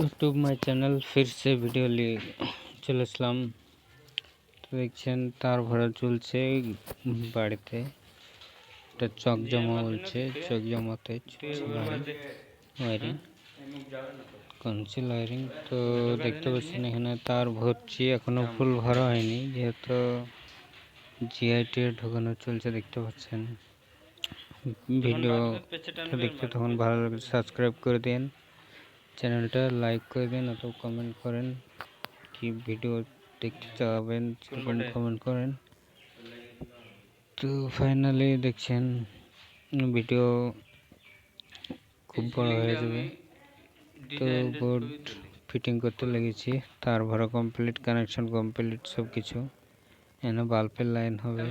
YouTube my channel ফিরছে video নিয়ে চলে আসলাম। তো দেখছেন তার ভরা চলছে বাড়িতে। একটা চক জমা বলছে চক জমাতে ওয়ারিং কনসিল ওয়ারিং তো দেখতে পাচ্ছেন এখানে তার ভরছি এখনও ফুল ভরা হয়নি যেহেতু জিআইটি ঢোকানো চলছে দেখতে পাচ্ছেন। ভিডিও দেখতে তখন ভালো লাগে সাবস্ক্রাইব করে দিন। চ্যানেলটা লাইক করবেন অথবা কমেন্ট করেন। কি ভিডিও দেখতে চাবেন কমেন্ট করেন। তো ফাইনালি দেখছেন ভিডিও খুব বড় হয়ে যাবে। তো বোর্ড ফিটিং করতে লেগেছি তার ভরা কমপ্লিট কানেকশন কমপ্লিট সব কিছু এখানে বাল্বের লাইন হবে।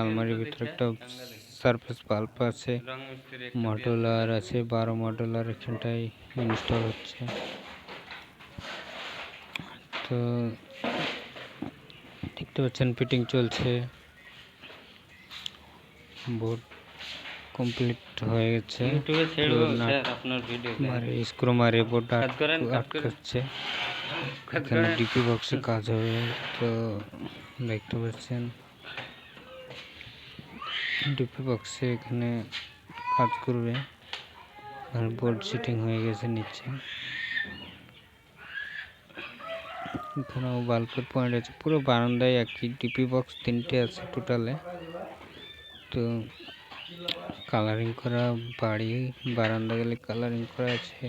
আলমারির ভিতরে একটা সারফেস বাল্ব আছে মডুলার আছে বারো মডুলার এখানটায় ইনস্টল হচ্ছে। তো দেখতে পাচ্ছেন ফিটিং চলছে। বোর্ড কমপ্লিট হয়ে গেছে। ইউটিউবে ছেড়ব স্যার আপনার ভিডিও স্ক্রু মারে বোর্ড আটকাচ্ছে এখানে। ডিপি বক্সে কাজ হবে তো দেখতে পাচ্ছেন। ডিপি বক্সে এখানে কাজ করবে। আর বোর্ড সিটিং হয়ে গেছে নিচে। এখানেও বাল্বের পয়েন্ট আছে। পুরো বারান্দায় একই ডিপি বক্স তিনটে আছে টোটালে তো কালারিং করা বাড়ি বারান্দা গেলে কালারিং করা আছে।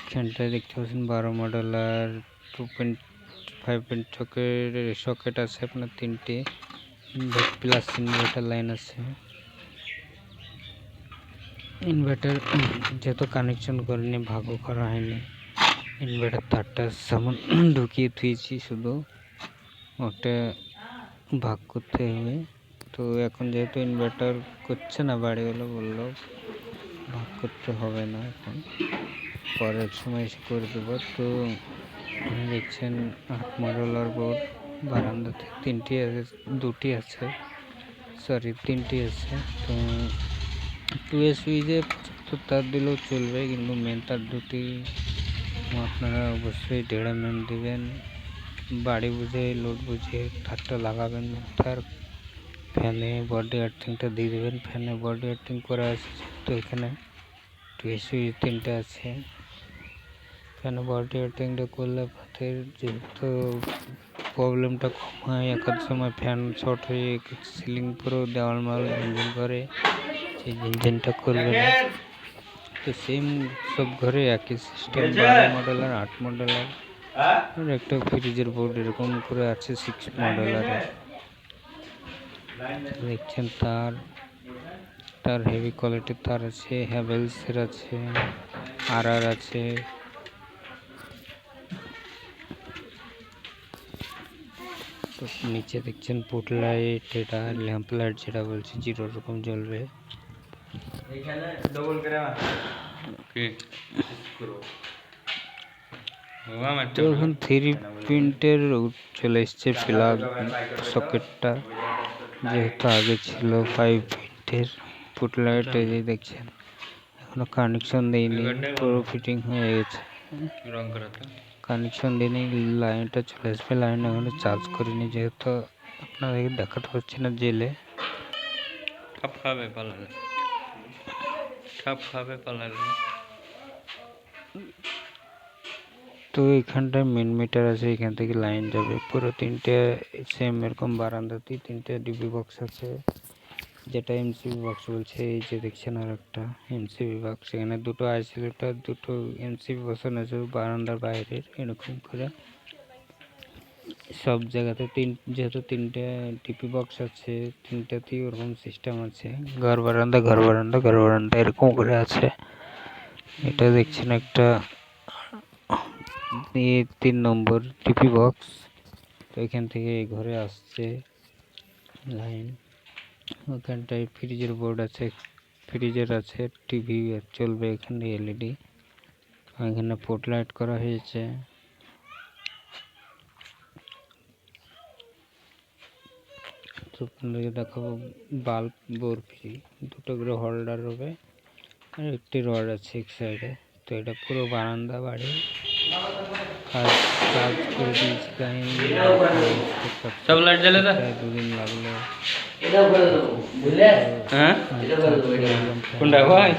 এখানটায় দেখতে পাচ্ছেন বারো মডেল আর টু পয়েন্ট ফাইভ পয়েন্ট চকের সকেট আছে আপনার তিনটে। প্লাস ইনভার্টার লাইন আছে। ইনভার্টার যেহেতু কানেকশন করিনি, ভাগও করা হয়নি। ইনভার্টার তারটা সামান ঢুকিয়ে থুয়েছি শুধু। ওটা ভাগ করতে হবে। তো এখন যেহেতু ইনভার্টার করছে না, বাড়িওয়ালা বলল, ভাগ করতে হবে না এখন। পরের সময় এসে করে দেবো। তো দেখছেন আট মডেলার বোর্ড বারান্দাতে তিনটি আছে, দুটি আছে সরি তিনটি আছে। তো টু এ সুইচে তো তার দিলেও চলবে, কিন্তু মেন তার দুটি। আপনারা অবশ্যই এম এম দেবেন। বাড়ি বুঝে লোড বুঝে তারটা লাগাবেন, তার ফ্যানে বডি আর্থিংটা দিয়ে দেবেন। ফ্যানে বডি আর্থিং করা আছে তো এখানে। টু এ সুইচ তিনটে আছে। ফ্যানে বডি আর্থিংটা করলে ভাতের যেহেতু প্রবলেমটা কম হয়। একাদ সময় ফ্যান শর্ট হয়ে সিলিং পুরো দেওয়াল মাল ইঞ্জিন করে, সেই ইঞ্জিনটা করবে না। তো সেম সব ঘরে একই সিস্টেম বারো মডেল আর আট মডেল আর। একটা ফ্রিজের বোর্ড এরকম করে আছে সিক্স মডেল আর। দেখছেন তার তার হেভি কোয়ালিটির তার আছে হ্যাভেলসের আছে আর আর আছে। তো নিচে দেখছেন পুট লাইট এটা ল্যাম্প লাইট যেটা বলছি জিরো রকম জ্বলবে। ডবল করে কি বাবা তো এখন থ্রি প্রিন্টের চলে এসছে প্লাগ সকেটটা যেহেতু আগে ছিল ফাইভ প্রিন্টের পুট লাইট এই যে দেখছেন। এখনও কানেকশন দেয়নি পুরো ফিটিং হয়ে গেছে। রং করা তো। কানেকশন দিইনি লাইনটা চলে আসবে। লাইন এখনও চার্জ করিনি যেহেতু আপনাদেরকে দেখাতে পারছি না জেলে। খাপ খাবে পালালে। খাপ খাবে পালালে। তো এখানটায় মেন মিটার আছে এখান থেকে লাইন যাবে। পুরো তিনটে সেম এরকম বারান্দাতেই তিনটে ডিবি বক্স আছে। যেটা এমসিবি বক্স বলছে, এই যে দেখছেন আর একটা এমসিবি বক্স এখানে দুটো আইসোলেটার দুটো এমসিবি বসানো আছে, বারান্দার বাইরের, এরকম করে। সব জায়গাতে তিন, যেহেতু তিনটে টিপি বক্স আছে, তিনটাতেই ওরকম সিস্টেম আছে। ঘর বারান্দা ঘর বারান্দা ঘর বারান্দা, এরকম করে আছে। এটা দেখছেন একটা তিন নম্বর টিপি বক্স তো এখান থেকে ঘরে আসছে লাইন ওখানটায় ফ্রিজের বোর্ড আছে, ফ্রিজের আছে, টিভি চলবে এখানে এলইডি এখানে পোর্ট লাইট করা হয়েছে। আপনাদেরকে দেখাবো বাল্ব বোর ফ্রি দুটো করে হোল্ডার হবে, আর একটি রড আছে এক সাইডে তো এটা পুরো বারান্দা বাড়ি। কাজ কাজ করে দিয়েছি টাইম সব লাইট জ্বালে দা দুদিন লাগল হ্যাঁ ভাই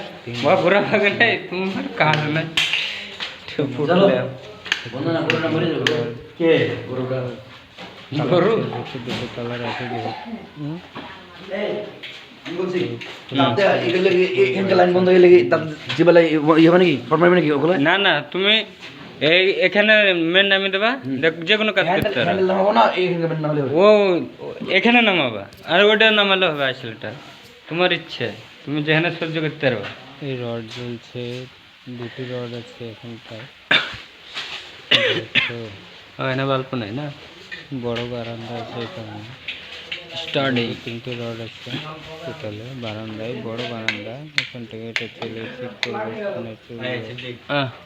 বা পুরা ভাগে নাই তোমার কাজ নাই না না তুমি এই এখানে মেন নামিয়ে দেবা? দেখ যে কোনো কাজ করতে ও এখানে নামাবা। আর ওটা নামালে হবে আসলেটা। তোমার ইচ্ছে তুমি যেখানে সহ্য করতে পারবা। এই রড জ্বলছে দুটি রড আছে এখানটায়। তো এখানে বাল্প নাই না? বড় বারান্দা আছে এখানে। স্টার্টিং তিনটে রড আছে টোটালে বারান্দায় বড় বারান্দা। এখান থেকে এটা চলে ঠিক করব এখানে চলে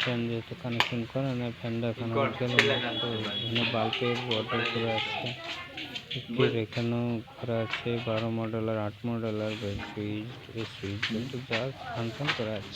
ফ্যান যেহেতু কানেকশন করে না ফ্যানটা এখানে এখানে বাল্বের অর্ডার করে আছে ফির এখানেও করা আছে বারো মডেল আর আট মডেল আর সুইচ সুইচ যা ফাংশন করা আছে।